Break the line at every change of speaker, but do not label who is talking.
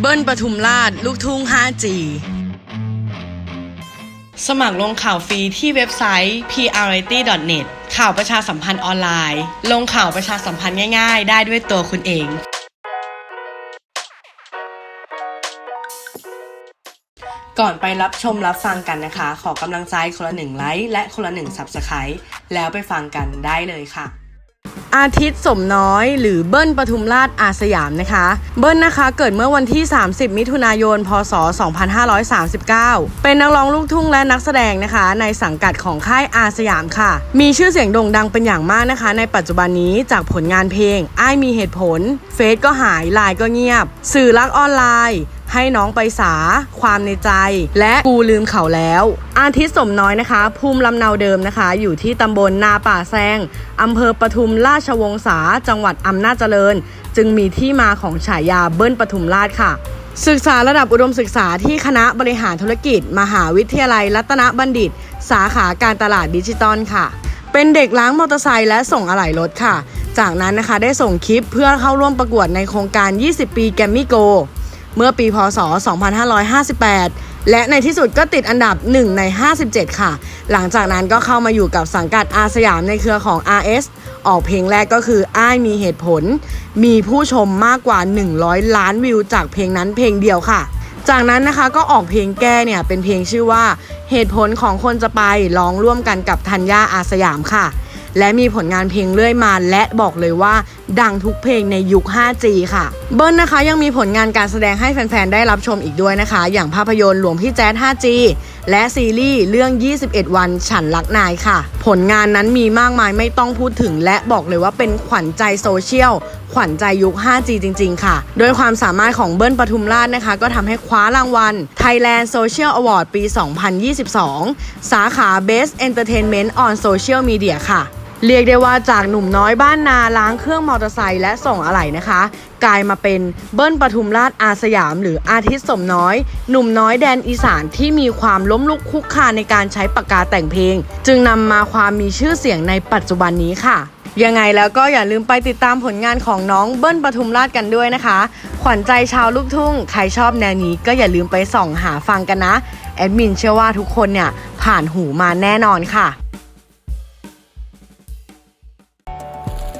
เบิ้ลปทุมราช ลูกทุ่ง 5G สมัครลงข่าวฟรีที่เว็บไซต์ prrity.net ข่าวประชาสัมพันธ์ออนไลน์ ลงข่าวประชาสัมพันธ์ง่ายๆ ได้ด้วยตัวคุณเองก่อนไปรับชมรับฟังกันนะคะ ขอกำลังใจคนละหนึ่งไลค์และคนละหนึ่ง Subscribe แล้วไปฟังกันได้เลยค่ะ อาทิตย์สมน้อย หรือเบิ้ลปทุมราชอาสยามนะคะ เบิ้ลนะคะเกิดเมื่อวันที่ 30 มิถุนายน พศ 2539 เป็นนักร้องลูกทุ่งและนักแสดงนะคะ ในสังกัดของค่ายอาสยามค่ะ มีชื่อเสียงโด่งดังเป็นอย่างมากนะคะ ในปัจจุบันนี้จากผลงานเพลง อ้ายมีเหตุผล เฟซก็หายไลน์ก็เงียบ สื่อรักออนไลน์ ให้น้องไปสา ความในใจ และกูลืมเขาแล้ว อาทิตย์สมน้อยนะคะ ภูมิลำเนาเดิมนะคะ อยู่ที่ตำบลนาป่าแซงอำเภอปทุมราชวงศาจังหวัดอำนาจเจริญ จึงมีที่มาของฉายาเบิ้ลปทุมราชค่ะศึกษาระดับอุดมศึกษาที่คณะบริหารธุรกิจ มหาวิทยาลัยรัตนบัณฑิต สาขาการตลาดดิจิตอลค่ะ เป็นเด็กล้างมอเตอร์ไซค์และส่งอะไหล่รถค่ะ จากนั้นนะคะได้ส่งคลิปเพื่อเข้าร่วมประกวดในโครงการ 20 ปีแกมมี่โก เมื่อปีพศ 2558 และในที่สุดก็ติดอันดับ 1 ใน 57 ค่ะ หลังจากนั้นก็เข้ามาอยู่กับสังกัดอาสยามในเครือของ RS ออกเพลงแรกก็คืออ้ายมีเหตุผล มีผู้ชมมากกว่า 100 ล้านวิวจากเพลงนั้นเพลงเดียวค่ะ จากนั้นนะคะก็ออกเพลงแก้เนี่ยเป็นเพลงชื่อว่า เหตุผลของคนจะไปร้องร่วมกันกับธัญญาอาสยามค่ะ และมีผลงานเพลงเรื่อยมา และบอกเลยว่า ดังทุกเพลงในยุค 5G ค่ะ เบิ้ลนะคะยังมีผลงานการแสดงให้แฟนๆ ได้รับชมอีกด้วยนะคะ อย่างภาพยนตร์หลวงพี่แจ๊ด 5G และซีรีส์เรื่อง 21 วันฉันรักนายค่ะ ผลงานนั้นมีมากมายไม่ต้องพูดถึง และบอกเลยว่าเป็นขวัญใจโซเชียลขวัญใจยุค 5G จริง ๆ ค่ะ โดยความสามารถของเบิ้ลปทุมราชนะคะ ก็ทำให้คว้ารางวัล Thailand Social Award ปี 2022 สาขา Best Entertainment on Social Media ค่ะ เรียกได้ว่าจากหนุ่มน้อยบ้านนาล้างเครื่องมอเตอร์ไซค์และส่งอะไหล่นะคะ กลายมาเป็นเบิ้ลปทุมราชอาสยาม หรืออาทิตย์สมน้อย หนุ่มน้อยแดนอีสานที่มีความล้มลุกคุกคานในการใช้ปากกาแต่งเพลง จึงนำมาความมีชื่อเสียงในปัจจุบันนี้ค่ะยังไงแล้วก็อย่าลืมไปติดตามผลงานของน้องเบิ้ลปทุมราชกันด้วยนะคะ ขวัญใจชาวลูกทุ่ง ใครชอบแนวนี้ก็อย่าลืมไปส่องหาฟังกันนะ แอดมินเชื่อว่าทุกคนเนี่ยผ่านหูมาแน่นอนค่ะ